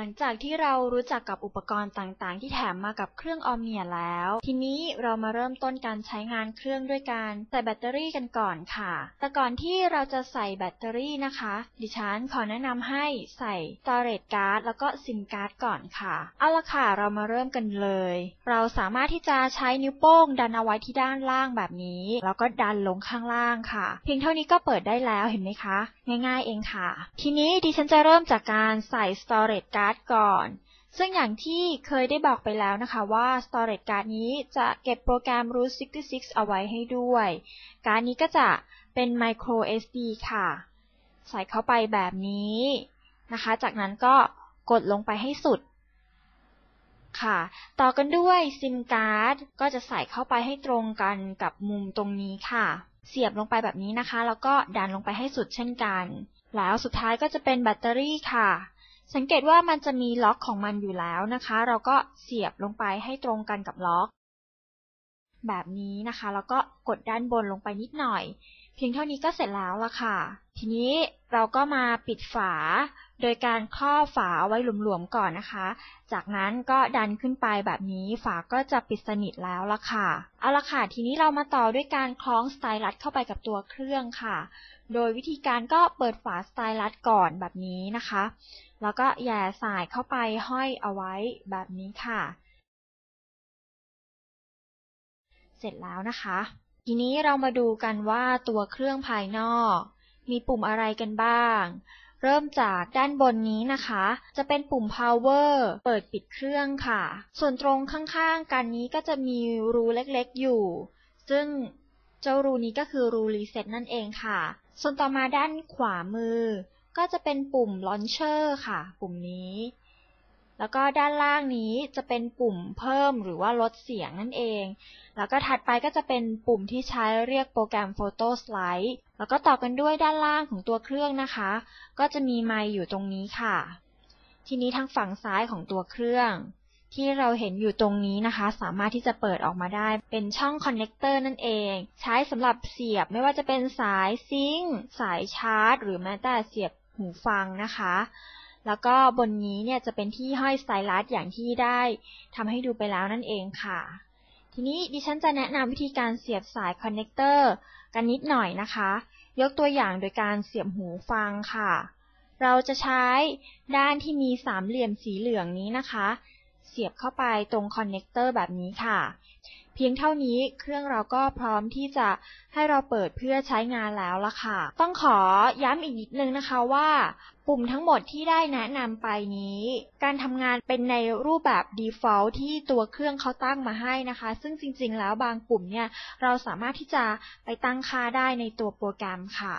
หลังจากที่เรารู้จักกับอุปกรณ์ต่างๆ ที่แถมมากับเครื่องออมเนียแล้ว ทีนี้เรามาเริ่มต้นการใช้งานเครื่องด้วยการใส่แบตเตอรี่กันก่อนค่ะ แต่ก่อนที่เราจะใส่แบตเตอรี่นะคะ ดิฉันขอแนะนำให้ใส่ storage card แล้วก็ SIM card ก่อนค่ะ เอาละค่ะ เรามาเริ่มกันเลย เราสามารถที่จะใช้นิ้วโป้งดันเอาไว้ที่ด้านล่างแบบนี้ แล้วก็ดันลงข้างล่างค่ะ เพียงเท่านี้ก็เปิดได้แล้วเห็นไหมคะ ง่ายๆเองค่ะ ทีนี้ดิฉันจะเริ่มจากการใส่ storage card ก่อน ซึ่งอย่างที่เคยได้บอกไปแล้วนะคะว่า storage card นี้จะเก็บโปรแกรม Route 66 เอาไว้ให้ด้วย การ์ดนี้ก็จะเป็น micro SD ค่ะ ใส่เข้าไปแบบนี้นะคะ จากนั้นก็กดลงไปให้สุดค่ะ ต่อกันด้วย SIM card ก็จะใส่เข้าไปให้ตรงกันกับมุมตรงนี้ค่ะ เสียบลงไปแบบนี้นะคะ แล้วก็ดันลงไปให้สุดเช่นกัน แล้วสุดท้ายก็จะเป็นแบตเตอรี่ค่ะ สังเกตว่ามันจะมีล็อกของมันอยู่แล้วนะคะ เราก็เสียบลงไปให้ตรงกันกับล็อก แบบนี้นะคะ แล้วก็กดด้านบนลงไปนิดหน่อย เพียงเท่านี้ก็เสร็จแล้วละค่ะ ทีนี้เราก็มาปิดฝา โดยการครอฝาเอาไว้หลวมๆก่อนนะคะ จากนั้นก็ดันขึ้นไปแบบนี้ฝาก็จะปิดสนิทแล้วละค่ะ เอาละค่ะ ทีนี้เรามาต่อด้วยการคล้องสไตลัสเข้าไปกับตัวเครื่องค่ะ โดยวิธีการก็เปิดฝาสไตลัสก่อนแบบนี้นะคะ แล้วก็แย่สายเข้าไปห้อยเอาไว้แบบนี้ค่ะ เสร็จแล้วนะคะ ทีนี้เรามาดูกันว่าตัวเครื่องภายนอก มีปุ่มอะไรกันบ้าง เริ่มจากด้านบนนี้นะคะ จะเป็นปุ่ม power เปิดปิดเครื่องค่ะ ส่วนตรงข้างๆกันนี้ก็จะมีรูเล็กๆอยู่ ซึ่งเจ้ารูนี้ก็คือรูรีเซ็ตนั่นเองค่ะ ส่วนต่อมาด้านขวามือ ก็จะเป็นปุ่ม launcher ค่ะ ปุ่มนี้ แล้วก็ด้านล่างนี้จะเป็นปุ่มเพิ่มหรือว่าลดเสียงนั่นเอง แล้วก็ถัดไปก็จะเป็นปุ่มที่ใช้เรียกโปรแกรม Photo Slide แล้วก็ต่อกันด้วยด้านล่างของตัวเครื่องนะคะ ก็จะมีไมค์อยู่ตรงนี้ค่ะ ทีนี้ทางฝั่งซ้ายของตัวเครื่อง ที่เราเห็นอยู่ตรงนี้นะคะ สามารถที่จะเปิดออกมาได้เป็นช่องคอนเนคเตอร์นั่นเอง ใช้สำหรับเสียบไม่ว่าจะเป็นสายซิงค์สายชาร์จ หรือแม้แต่เสียบหูฟังนะคะ แล้วก็บนนี้เนี่ยจะเป็นที่ห้อยสไตลัสอย่างที่ได้ทำให้ดูไปแล้วนั่นเองค่ะ ทีนี้ดิฉันจะแนะนำวิธีการเสียบสายคอนเนคเตอร์กันนิดหน่อยนะคะ ยกตัวอย่างโดยการเสียบหูฟังค่ะ เราจะใช้ด้านที่มีสามเหลี่ยมสีเหลืองนี้นะคะ เสียบเข้าไปตรงคอนเนคเตอร์แบบนี้ค่ะ พียงเท่านี้เครื่องเราก็พร้อมที่จะให้เราเปิดเพื่อใช้งานแล้วละค่ะ ต้องขอย้ำอีกนิดนึงนะคะว่า ปุ่มทั้งหมดที่ได้แนะนำไปนี้ การทำงานเป็นในรูปแบบ default ที่ตัวเครื่องเขาตั้งมาให้นะคะ ซึ่งจริงๆ แล้วบางปุ่มเนี่ยเราสามารถที่จะไปตั้งค่าได้ในตัวโปรแกรมค่ะ